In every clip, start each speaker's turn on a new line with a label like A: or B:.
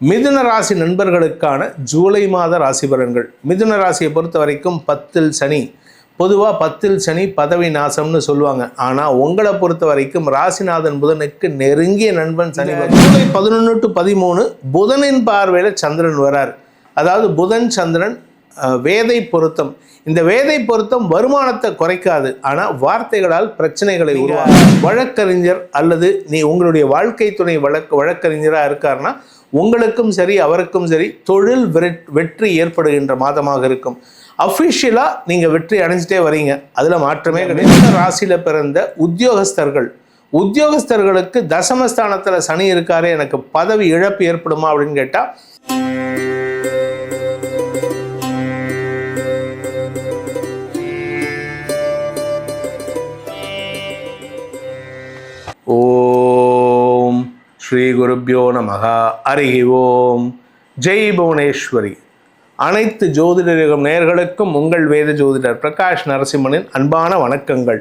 A: மிதுன ராசி நண்பர்களுக்கான ஜூலை மாத ராசி பலன்கள். மிதுன ராசியை பொறுத்த வரைக்கும் பத்தில் சனி. பொதுவாக பத்தில் சனி பதவி நாசம்னு சொல்லுவாங்க. ஆனால் உங்களை பொறுத்த வரைக்கும் ராசிநாதன் புதனுக்கு நெருங்கிய நண்பன் சனி. ஜூலை பதினொன்று டு பதிமூணு புதனின் பார்வையில் சந்திரன் வரார். அதாவது புதன் சந்திரன் வேதை பொருத்தம். இந்த வேதை பொருத்தம் வருமானத்தை குறைக்காது. ஆனால் வார்த்தைகளால் பிரச்சனைகளை உருவாக்கும். வழக்கறிஞர் அல்லது நீ உங்களுடைய வாழ்க்கை துணை வழக்கு வழக்கறிஞராக இருக்காருன்னா உங்களுக்கும் சரி அவருக்கும் சரி தொழில் வெற்- வெற்றி ஏற்படுகின்ற மாதமாக இருக்கும். அஃபிஷியலாக நீங்கள் வெற்றி அடைஞ்சிட்டே வரீங்க. அதில் மாற்றமே கிடையாது. ராசியில் பிறந்த உத்தியோகஸ்தர்கள். உத்தியோகஸ்தர்களுக்கு தசமஸ்தானத்தில் சனி இருக்காரு எனக்கு பதவி இழப்பு ஏற்படுமா அப்படின்னு கேட்டால் ஸ்ரீ குருப்பியோ நமக. அருகி ஓம் ஜெய் புவனேஸ்வரி. அனைத்து ஜோதிடர்கள் நேயர்களுக்கும் உங்கள் வேத ஜோதிடர் பிரகாஷ் நரசிம்மனின் அன்பான வணக்கங்கள்.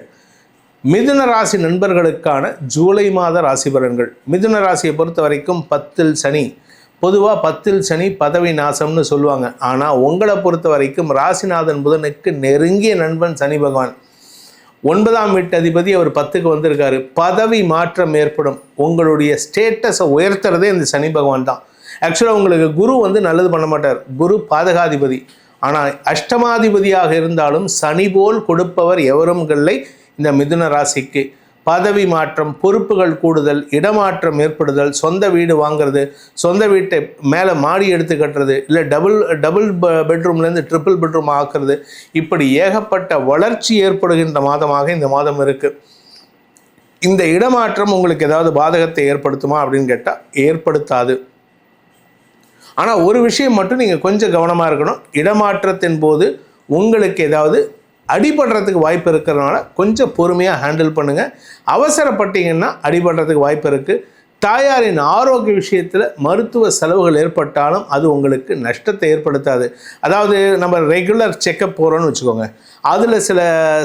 A: மிதுன ராசி நண்பர்களுக்கான ஜூலை மாத ராசி பலன்கள். மிதுன ராசியை பொறுத்த வரைக்கும் பத்தில் சனி. பொதுவாக பத்தில் சனி பதவி நாசம்னு சொல்லுவாங்க. ஆனால் உங்களை பொறுத்த வரைக்கும் ராசிநாதன் புதனுக்கு நெருங்கிய நண்பன் சனி பகவான். ஒன்பதாம் வீட்டு அதிபதி அவர் பத்துக்கு வந்திருக்காரு. பதவி மாற்றம் ஏற்படும். உங்களுடைய ஸ்டேட்டஸை உயர்த்துறதே இந்த சனி பகவான் தான். ஆக்சுவலாக உங்களுக்கு குரு வந்து நல்லது பண்ண மாட்டார். குரு பாதகாதிபதி. ஆனால் அஷ்டமாதிபதியாக இருந்தாலும் சனி போல் கொடுப்பவர் எவரும் இல்லை. இந்த மிதுன ராசிக்கு. பதவி மாற்றம் பொறுப்புகள் கூடுதல் இடமாற்றம் ஏற்படுதல் சொந்த வீடு வாங்குறது சொந்த வீட்டை மேலே மாடி எடுத்து கட்டுறது இல்லை டபுள் டபுள் பெட்ரூம்லேருந்து ட்ரிபிள் பெட்ரூம் ஆக்குறது இப்படி ஏகப்பட்ட வளர்ச்சி ஏற்படுகின்ற மாதமாக இந்த மாதம் இருக்குது இந்த இடமாற்றம் உங்களுக்கு ஏதாவது பாதகத்தை ஏற்படுத்துமா அப்படின்னு கேட்டால் ஏற்படுத்தாது. ஆனால் ஒரு விஷயம் மட்டும் நீங்கள் கொஞ்சம் கவனமாக இருக்கணும். இடமாற்றத்தின் போது உங்களுக்கு ஏதாவது அடிபடுறதுக்கு வாய்ப்பு இருக்கிறதுனால கொஞ்சம் பொறுமையாக ஹேண்டில் பண்ணுங்கள் அவசரப்பட்டீங்கன்னா அடிபடுறதுக்கு வாய்ப்பு இருக்குது தாயாரின் ஆரோக்கிய விஷயத்தில் மருத்துவ செலவுகள் ஏற்பட்டாலும் அது உங்களுக்கு நஷ்டத்தை ஏற்படுத்தாது. அதாவது நம்ம ரெகுலர் செக்கப் போகிறோன்னு வச்சுக்கோங்க. அதில் சில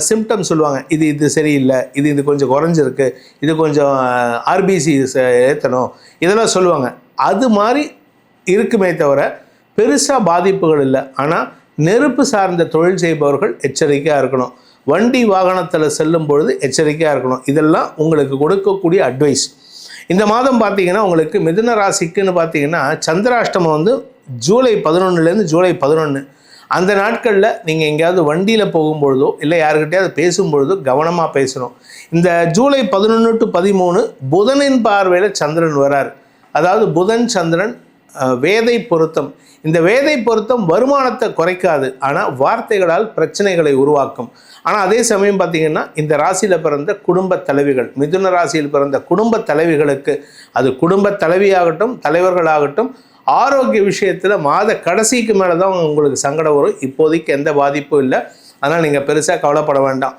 A: சிம்டம்ஸ் சொல்லுவாங்க. இது இது சரியில்லை. இது இது கொஞ்சம் குறைஞ்சிருக்கு. இது கொஞ்சம் ஆர்பிசி ஏற்றணும் இதெல்லாம் சொல்லுவாங்க. அது மாதிரி இருக்குமே தவிர பெருசாக பாதிப்புகள் இல்லை. ஆனால் நெருப்பு சார்ந்த தொழில் செய்பவர்கள் எச்சரிக்கையாக இருக்கணும். வண்டி வாகனத்தில் செல்லும் பொழுது எச்சரிக்கையாக இருக்கணும். இதெல்லாம் உங்களுக்கு கொடுக்கக்கூடிய அட்வைஸ் இந்த மாதம் பார்த்தீங்கன்னா உங்களுக்கு மிதுன ராசிக்குன்னு பார்த்தீங்கன்னா சந்திராஷ்டமம் வந்து ஜூலை பதினொன்றுலேருந்து ஜூலை பதினொன்று அந்த நாட்களில் நீங்கள் எங்கேயாவது வண்டியில் போகும்பொழுதோ இல்லை யாருக்கிட்டையாவது பேசும்பொழுதோ கவனமாக பேசணும். இந்த ஜூலை பதினொன்று டு பதிமூணு புதனின் பார்வையில் சந்திரன் வரார். அதாவது புதன் சந்திரன் வேதை பொருத்தம். இந்த வேதை பொருத்தம் வருமானத்தை குறைக்காது. ஆனால் வார்த்தைகளால் பிரச்சனைகளை உருவாக்கும். ஆனால் அதே சமயம் பார்த்தீங்கன்னா இந்த ராசியில் பிறந்த குடும்ப தலைவிகள் மிதுன ராசியில் பிறந்த குடும்ப தலைவிகளுக்கு அது குடும்ப தலைவியாகட்டும் தலைவர்களாகட்டும் ஆரோக்கிய விஷயத்தில் மாத கடைசிக்கு மேலே தான் உங்களுக்கு சங்கடம் வரும். இப்போதைக்கு எந்த பாதிப்பும் இல்லை. அதனால் நீங்கள் பெருசாக கவலைப்பட வேண்டாம்.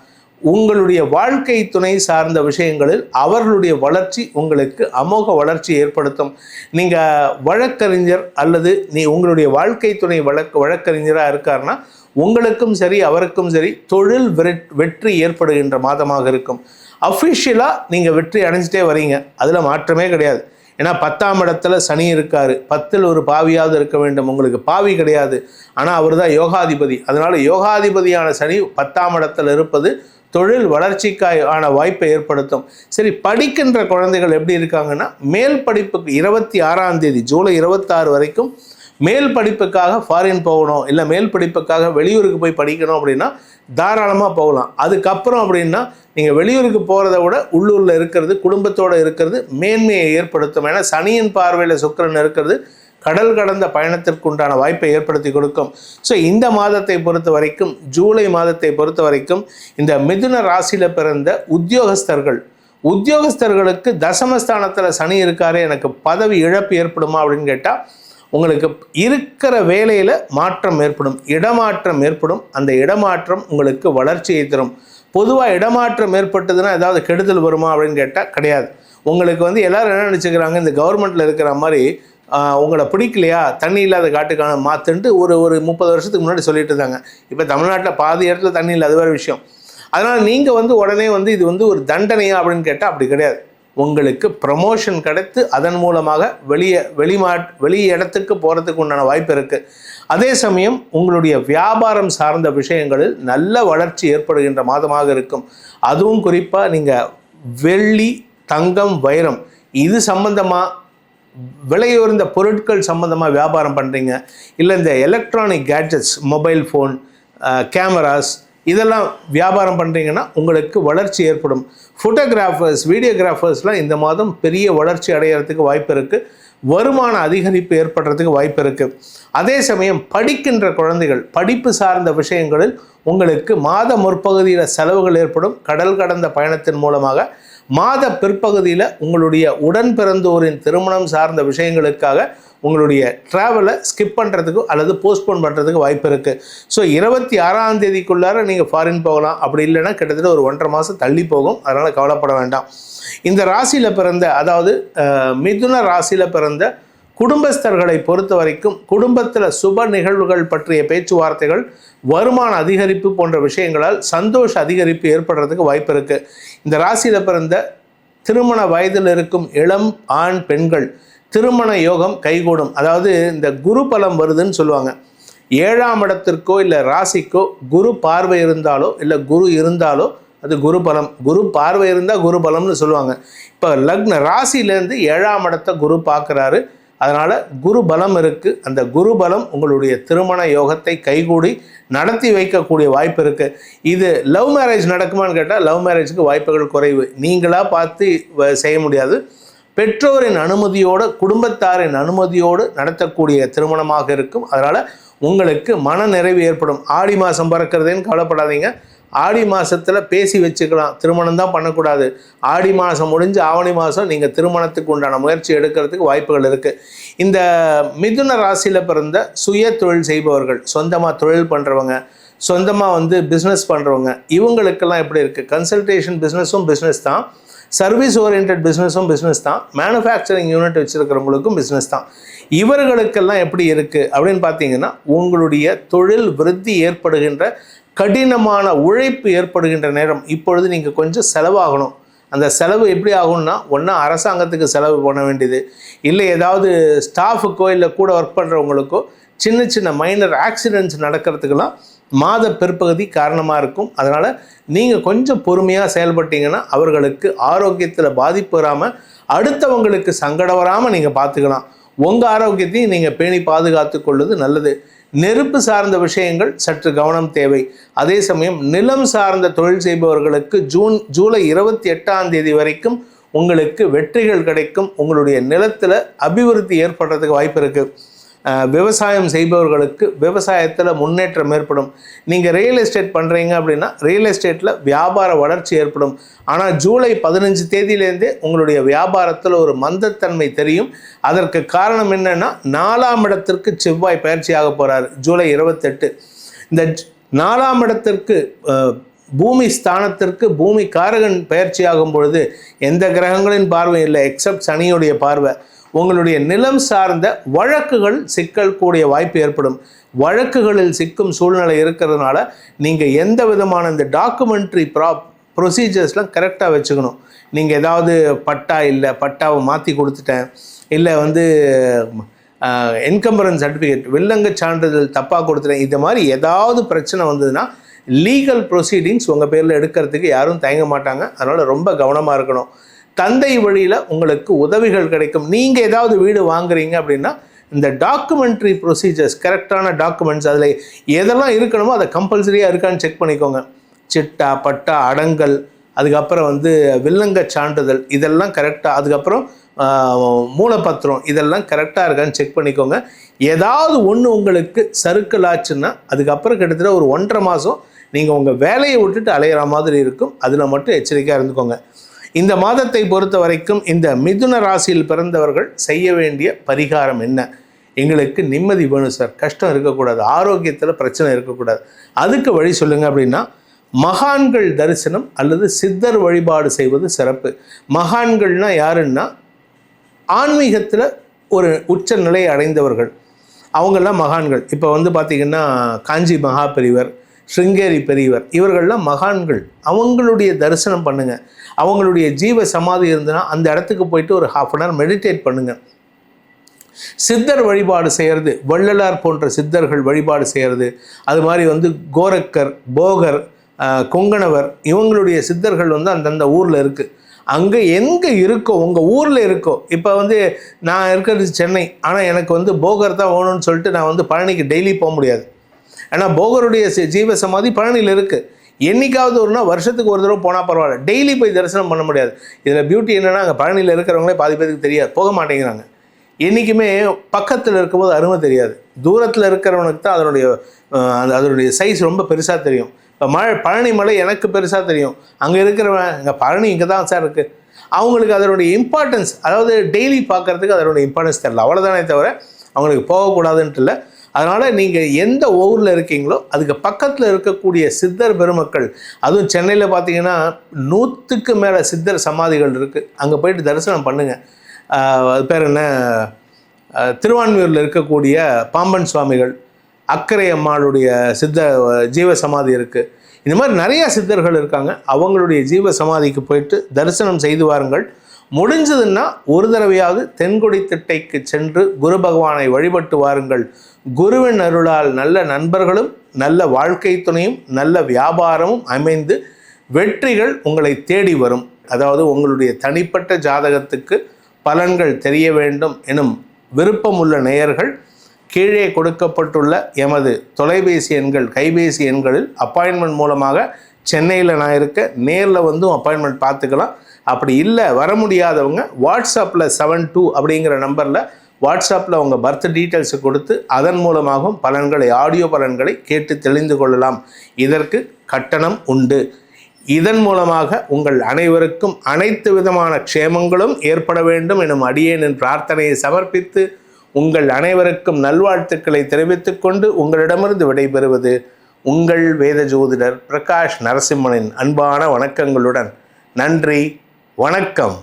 A: உங்களுடைய வாழ்க்கை துணை சார்ந்த விஷயங்களில் அவர்களுடைய வளர்ச்சி உங்களுக்கு அமோக வளர்ச்சி ஏற்படுத்தும். நீங்கள் வழக்கறிஞர் அல்லது நீ உங்களுடைய வாழ்க்கை துணை வழக்கு வழக்கறிஞராக இருக்காருன்னா உங்களுக்கும் சரி அவருக்கும் சரி தொழில் வெற்றி ஏற்படுகின்ற மாதமாக இருக்கும். அஃபிஷியலாக நீங்கள் வெற்றி அடைஞ்சிட்டே வரீங்க. அதில் மாற்றமே கிடையாது. ஏன்னா பத்தாம் இடத்துல சனி இருக்காரு. பத்தில் ஒரு பாவியாவது இருக்க வேண்டும். உங்களுக்கு பாவி கிடையாது. ஆனால் அவர் தான் யோகாதிபதி. அதனால யோகாதிபதியான சனி பத்தாம் இடத்துல இருப்பது தொழில் வளர்ச்சிக்கான வாய்ப்பை ஏற்படுத்தும். சரி படிக்கின்ற குழந்தைகள் எப்படி இருக்காங்கன்னா மேல் படிப்புக்கு இருபத்தி ஆறாம் தேதி ஜூலை இருபத்தாறு வரைக்கும் மேல் படிப்புக்காக ஃபாரின் போகணும் இல்லை மேல் படிப்புக்காக வெளியூருக்கு போய் படிக்கணும் அப்படின்னா தாராளமாக போகலாம். அதுக்கப்புறம் அப்படின்னா நீங்கள் வெளியூருக்கு போகிறத விட உள்ளூரில் இருக்கிறது குடும்பத்தோடு இருக்கிறது மேன்மையை ஏற்படுத்தும். ஏன்னா சனியின் பார்வையில் சுக்கரன் இருக்கிறது கடல் கடந்த பயணத்திற்கு உண்டான வாய்ப்பை ஏற்படுத்தி கொடுக்கும். ஸோ இந்த மாதத்தை பொறுத்த வரைக்கும் ஜூலை மாதத்தை பொறுத்த வரைக்கும் இந்த மிதுன ராசியில் பிறந்த உத்தியோகஸ்தர்கள் உத்தியோகஸ்தர்களுக்கு தசமஸ்தானத்தில் சனி இருக்காரு எனக்கு பதவி இழப்பு ஏற்படுமா அப்படின்னு கேட்டால் உங்களுக்கு இருக்கிற வேலையில் மாற்றம் ஏற்படும் இடமாற்றம் ஏற்படும். அந்த இடமாற்றம் உங்களுக்கு வளர்ச்சியை தரும். பொதுவாக இடமாற்றம் ஏற்பட்டதுன்னா ஏதாவது கெடுதல் வருமா அப்படின்னு கேட்டால் கிடையாது. உங்களுக்கு வந்து எல்லோரும் என்ன நினச்சிக்கிறாங்க? இந்த கவர்மெண்ட்டில் இருக்கிற மாதிரி உங்களை பிடிக்கலையா? தண்ணி இல்லாத காட்டுக்கான மாற்றுன்ட்டு ஒரு ஒரு முப்பது வருஷத்துக்கு முன்னாடி சொல்லிட்டு இருந்தாங்க. இப்போ தமிழ்நாட்டில் பாதி இடத்துல தண்ணி இல்லை அது வேறு விஷயம். அதனால் நீங்கள் வந்து உடனே வந்து இது வந்து ஒரு தண்டனையா அப்படின்னு கேட்டால் அப்படி கிடையாது. உங்களுக்கு ப்ரமோஷன் கிடைத்து அதன் மூலமாக வெளியே வெளிமா வெளி இடத்துக்கு போகிறதுக்கு உண்டான வாய்ப்பு இருக்குது அதே சமயம் உங்களுடைய வியாபாரம் சார்ந்த விஷயங்களில் நல்ல வளர்ச்சி ஏற்படுகின்ற மாதமாக இருக்கும். அதுவும் குறிப்பாக நீங்கள் வெள்ளி தங்கம் வைரம் இது சம்பந்தமாக விலையுயர்ந்த பொருட்கள் சம்மந்தமாக வியாபாரம் பண்ணுறீங்க இல்லை இந்த electronic gadgets mobile phone cameras இதெல்லாம் வியாபாரம் பண்ணுறீங்கன்னா உங்களுக்கு வளர்ச்சி ஏற்படும். ஃபோட்டோகிராஃபர்ஸ் வீடியோகிராஃபர்ஸ்லாம் இந்த மாதம் பெரிய வளர்ச்சி அடையிறதுக்கு வாய்ப்பு இருக்குது வருமான அதிகரிப்பு ஏற்படுறதுக்கு வாய்ப்பு இருக்குது அதே சமயம் படிக்கின்ற குழந்தைகள் படிப்பு சார்ந்த விஷயங்களில் உங்களுக்கு மாத முற்பகுதியில் செலவுகள் ஏற்படும். கடல் கடந்த பயணத்தின் மூலமாக மாத பிற்பகுதியில் உங்களுடைய உடன் பிறந்தோரின் திருமணம் சார்ந்த விஷயங்களுக்காக உங்களுடைய ட்ராவலை ஸ்கிப் பண்ணுறதுக்கு அல்லது போஸ்ட்போன் பண்ணுறதுக்கு வாய்ப்பு இருக்குது ஸோ இருபத்தி ஆறாம் தேதிக்குள்ளார நீங்கள் ஃபாரின் போகலாம். அப்படி இல்லைன்னா கிட்டத்தட்ட ஒரு ஒன்றரை மாதம் தள்ளி போகும். அதனால் கவலைப்பட வேண்டாம். இந்த ராசியில் பிறந்த அதாவது மிதுன ராசியில் பிறந்த குடும்பஸ்தர்களை பொறுத்த வரைக்கும் குடும்பத்தில் சுப நிகழ்வுகள் பற்றிய பேச்சுவார்த்தைகள் வருமான அதிகரிப்பு போன்ற விஷயங்களால் சந்தோஷ அதிகரிப்பு ஏற்படுறதுக்கு வாய்ப்பு இருக்குது இந்த ராசியில் பிறந்த திருமண வயதில் இருக்கும் இளம் ஆண் பெண்கள் திருமண யோகம் கைகூடும். அதாவது இந்த குரு பலம் வருதுன்னு சொல்லுவாங்க. ஏழாம் இடத்திற்கோ இல்லை ராசிக்கோ குரு பார்வை இருந்தாலோ இல்லை குரு இருந்தாலோ அது குரு பலம். குரு பார்வை இருந்தால் குரு பலம்னு சொல்லுவாங்க. இப்போ லக்ன ராசியிலேருந்து ஏழாம் இடத்தை குரு பார்க்குறாரு. அதனால் குரு பலம் இருக்குது அந்த குரு பலம் உங்களுடைய திருமண யோகத்தை கைகூடி நடத்தி வைக்கக்கூடிய வாய்ப்பு இருக்குது இது லவ் மேரேஜ் நடக்குமான்னு கேட்டால் லவ் மேரேஜுக்கு வாய்ப்புகள் குறைவு. நீங்களாக பார்த்து வ- செய்ய முடியாது. பெற்றோரின் அனுமதியோடு குடும்பத்தாரின் அனுமதியோடு நடத்தக்கூடிய திருமணமாக இருக்கும். அதனால் உங்களுக்கு மன நிறைவு ஏற்படும். ஆடி மாதம் பறக்கிறதேன்னு கவலைப்படாதீங்க. ஆடி மாதத்தில் பேசி வச்சுக்கலாம். திருமணம் தான் பண்ணக்கூடாது. ஆடி மாதம் முடிஞ்சு ஆவணி மாதம் நீங்கள் திருமணத்துக்கு உண்டான முயற்சி எடுக்கிறதுக்கு வாய்ப்புகள் இருக்குது இந்த மிதுன ராசியில் பிறந்த சுய தொழில் செய்பவர்கள் சொந்தமாக தொழில் பண்ணுறவங்க சொந்தமாக வந்து பிஸ்னஸ் பண்ணுறவங்க இவங்களுக்கெல்லாம் எப்படி இருக்குது கன்சல்டேஷன் பிஸ்னஸும் பிஸ்னஸ் தான். சர்வீஸ் ஓரியன்ட் பிஸ்னஸும் பிஸ்னஸ் தான். மேனுஃபேக்சரிங் யூனிட் வச்சுருக்கிறவங்களுக்கும் பிஸ்னஸ் தான். இவர்களுக்கெல்லாம் எப்படி இருக்குது அப்படின்னு பார்த்தீங்கன்னா உங்களுடைய தொழில் விருத்தி ஏற்படுகின்ற கடினமான உழைப்பு ஏற்படுகின்ற நேரம். இப்பொழுது நீங்கள் கொஞ்சம் செலவாகணும். அந்த செலவு எப்படி ஆகும்னா ஒன்றா அரசாங்கத்துக்கு செலவு பண்ண வேண்டியது. இல்லை ஏதாவது ஸ்டாஃபுக்கோ இல்லை கூட ஒர்க் பண்ணுறவங்களுக்கோ சின்ன சின்ன மைனர் ஆக்சிடென்ட்ஸ் நடக்கிறதுக்கெல்லாம் மாத பிற்பகுதி காரணமாக இருக்கும். அதனால் நீங்கள் கொஞ்சம் பொறுமையாக செயல்பட்டீங்கன்னா அவர்களுக்கு ஆரோக்கியத்தில் பாதிப்பு வராமல் அடுத்தவங்களுக்கு சங்கடம் வராமல் நீங்கள் பார்த்துக்கலாம். உங்கள் ஆரோக்கியத்தையும் நீங்கள் பேணி பாதுகாத்து கொள்வது நல்லது. நெருப்பு சார்ந்த விஷயங்கள் சற்று கவனம் தேவை. அதே சமயம் நிலம் சார்ந்த தொழில் செய்பவர்களுக்கு ஜூன் ஜூலை இருபத்தி எட்டாம் தேதி வரைக்கும் உங்களுக்கு வெற்றிகள் கிடைக்கும். உங்களுடைய நிலத்தில் அபிவிருத்தி ஏற்படுறதுக்கு வாய்ப்பு இருக்குது விவசாயம் செய்பவர்களுக்கு விவசாயத்தில் முன்னேற்றம் ஏற்படும். நீங்கள் ரியல் எஸ்டேட் பண்ணுறீங்க அப்படின்னா ரியல் எஸ்டேட்டில் வியாபார வளர்ச்சி ஏற்படும். ஆனால் ஜூலை பதினஞ்சு தேதியிலேருந்தே உங்களுடைய வியாபாரத்தில் ஒரு மந்தத்தன்மை தெரியும். அதற்கு காரணம் என்னென்னா நாலாம் இடத்திற்கு செவ்வாய் பயிற்சியாக போகிறார் ஜூலை இருபத்தெட்டு. இந்த நாலாம் இடத்திற்கு பூமி ஸ்தானத்திற்கு பூமி காரகன் பயிற்சியாகும் பொழுது எந்த கிரகங்களின் பார்வை இல்லை எக்ஸப்ட் சனியுடைய பார்வை. உங்களுடைய நிலம் சார்ந்த வழக்குகள் சிக்கல் கூடிய வாய்ப்பு ஏற்படும். வழக்குகளில் சிக்கும் சூழ்நிலை இருக்கிறதுனால நீங்கள் எந்த விதமான இந்த டாக்குமெண்ட்ரி ப்ராப் ப்ரொசீஜர்ஸ்லாம் கரெக்டாக வச்சுக்கணும். நீங்கள் ஏதாவது பட்டா இல்லை பட்டாவை மாற்றி கொடுத்துட்டேன். இல்லை வந்து என்கம்பரன்ஸ் சர்டிஃபிகேட் வில்லங்க சான்றிதழ் தப்பாக கொடுத்துட்டேன். இந்த மாதிரி ஏதாவது பிரச்சனை வந்ததுன்னா லீகல் ப்ரொசீடிங்ஸ் உங்கள் பேரில் எடுக்கிறதுக்கு யாரும் தயங்க மாட்டாங்க. அதனால் ரொம்ப கவனமாக இருக்கணும். தந்தை வழியில் உங்களுக்கு உதவிகள் கிடைக்கும். நீங்கள் ஏதாவது வீடு வாங்குறீங்க அப்படின்னா இந்த டாக்குமெண்ட்ரி ப்ரொசீஜர்ஸ் கரெக்டான டாக்குமெண்ட்ஸ் அதில் எதெல்லாம் இருக்கணுமோ அதை கம்பல்சரியாக இருக்கான்னு செக் பண்ணிக்கோங்க. சிட்டா பட்டா அடங்கல் அதுக்கப்புறம் வந்து வில்லங்க சான்றிதழ் இதெல்லாம் கரெக்டாக அதுக்கப்புறம் மூலப்பத்திரம் இதெல்லாம் கரெக்டாக இருக்கான்னு செக் பண்ணிக்கோங்க. ஏதாவது ஒன்று உங்களுக்கு சருக்கள் ஆச்சுன்னா அதுக்கப்புறம் கிட்டத்தட்ட ஒரு ஒன்றரை மாதம் நீங்கள் உங்கள் வேலையை விட்டுட்டு அலையிற மாதிரி இருக்கும். அதில் மட்டும் எச்சரிக்கையாக இருந்துக்கோங்க. இந்த மாதத்தை பொறுத்த வரைக்கும் இந்த மிதுன ராசியில் பிறந்தவர்கள் செய்ய வேண்டிய பரிகாரம் என்ன? எங்களுக்கு நிம்மதி வேணும் சார். கஷ்டம் இருக்கக்கூடாது ஆரோக்கியத்தில் பிரச்சனை இருக்கக்கூடாது. அதுக்கு வழி சொல்லுங்கள் அப்படின்னா மகான்கள் தரிசனம் அல்லது சித்தர் வழிபாடு செய்வது சிறப்பு. மகான்கள்னால் யாருன்னா ஆன்மீகத்தில் ஒரு உச்ச நிலையை அடைந்தவர்கள். அவங்கெல்லாம் மகான்கள். இப்போ வந்து பார்த்திங்கன்னா காஞ்சி மகாபெரிவர் ஸ்ருங்கேரி பெரியவர். இவர்கள்லாம் மகான்கள். அவங்களுடைய தரிசனம் பண்ணுங்கள் அவங்களுடைய ஜீவ சமாதி இருந்ததுன்னா அந்த இடத்துக்கு போயிட்டு ஒரு ஹாஃப் அன் ஹவர் மெடிடேட் பண்ணுங்கள் சித்தர் வழிபாடு செய்கிறது வள்ளலார் போன்ற சித்தர்கள் வழிபாடு செய்கிறது அது மாதிரி வந்து கோரக்கர் போகர் கொங்கணவர் இவங்களுடைய சித்தர்கள் வந்து அந்தந்த ஊரில் இருக்குது அங்கே எங்கே இருக்கோ உங்கள் ஊரில் இருக்கோ இப்போ வந்து நான் இருக்கிறது சென்னை. ஆனால் எனக்கு வந்து போகர் தான் வேணும்னு சொல்லிட்டு நான் வந்து பழனிக்கு டெய்லி போக முடியாது. ஏன்னா போகருடைய ஜீவ சமாதி பழனியில் இருக்குது என்னைக்காவது ஒரு நாள் வருஷத்துக்கு ஒரு தடவை போனால் பரவாயில்ல. டெய்லி போய் தரிசனம் பண்ண முடியாது. இதில் பியூட்டி என்னென்னா அங்கே பழனியில் இருக்கிறவங்களே பாதி பேருக்கு தெரியாது. போக மாட்டேங்கிறாங்க. என்றைக்குமே பக்கத்தில் இருக்கும்போது அருமை தெரியாது. தூரத்தில் இருக்கிறவனுக்கு தான் அதனுடைய அந்த- அதனுடைய சைஸ் ரொம்ப பெருசாக தெரியும். இப்போ மழை பழனி மலை எனக்கு பெருசாக தெரியும். அங்கே இருக்கிறவன் இங்கே பழனி இங்கே தான் சார் இருக்குது அவங்களுக்கு அதனுடைய இம்பார்ட்டன்ஸ் அதாவது டெய்லி பார்க்குறதுக்கு அதனுடைய இம்பார்ட்டன்ஸ் தெரில அவ்வளோதானே தவிர அவங்களுக்கு போகக்கூடாதுன்ட்டு இல்லை. அதனால் நீங்கள் எந்த ஊரில் இருக்கீங்களோ அதுக்கு பக்கத்தில் இருக்கக்கூடிய சித்தர் பெருமக்கள் அதுவும் சென்னையில் பார்த்தீங்கன்னா நூற்றுக்கு மேலே சித்தர் சமாதிகள் இருக்குது அங்கே போயிட்டு தரிசனம் பண்ணுங்கள் அது பேர் என்ன? திருவான்மையூரில் இருக்கக்கூடிய பாம்பன் சுவாமிகள் அக்கறை அம்மாளுடைய சித்த ஜீவ சமாதி இருக்குது இந்த மாதிரி நிறையா சித்தர்கள் இருக்காங்க. அவங்களுடைய ஜீவ சமாதிக்கு போயிட்டு தரிசனம் செய்து வாருங்கள். முடிஞ்சதுன்னா ஒரு தடவையாவது தென்கொடி திட்டைக்கு சென்று குரு பகவானை வழிபட்டு வாருங்கள். குருவின் அருளால் நல்ல நண்பர்களும் நல்ல வாழ்க்கை துணையும் நல்ல வியாபாரமும் அமைந்து வெற்றிகள் உங்களை தேடி வரும். அதாவது உங்களுடைய தனிப்பட்ட ஜாதகத்துக்கு பலன்கள் தெரிய வேண்டும் எனும் விருப்பமுள்ள நேயர்கள் கீழே கொடுக்கப்பட்டுள்ள எமது தொலைபேசி எண்கள் கைபேசி எண்களில் அப்பாயின்மெண்ட் மூலமாக சென்னையில் நான் இருக்க நேரில் வந்தும் அப்பாயின்மெண்ட் பார்த்துக்கலாம். அப்படி இல்லை வர முடியாதவங்க வாட்ஸ்அப்பில் செவன் டூ அப்படிங்கிற நம்பரில் வாட்ஸ்அப்பில் உங்கள் பர்த் டீட்டெயில்ஸை கொடுத்து அதன் மூலமாகவும் பலன்களை ஆடியோ பலன்களை கேட்டு தெளிந்து கொள்ளலாம். இதற்கு கட்டணம் உண்டு. இதன் மூலமாக உங்கள் அனைவருக்கும் அனைத்து விதமான க்ஷேமங்களும் ஏற்பட வேண்டும் எனும் அடியேனின் பிரார்த்தனையை சமர்ப்பித்து உங்கள் அனைவருக்கும் நல்வாழ்த்துக்களை தெரிவித்துக் கொண்டு உங்களிடமிருந்து விடைபெறுவது உங்கள் வேத ஜோதிடர் பிரகாஷ் நரசிம்மனின் அன்பான வணக்கங்களுடன் நன்றி. வணக்கம்.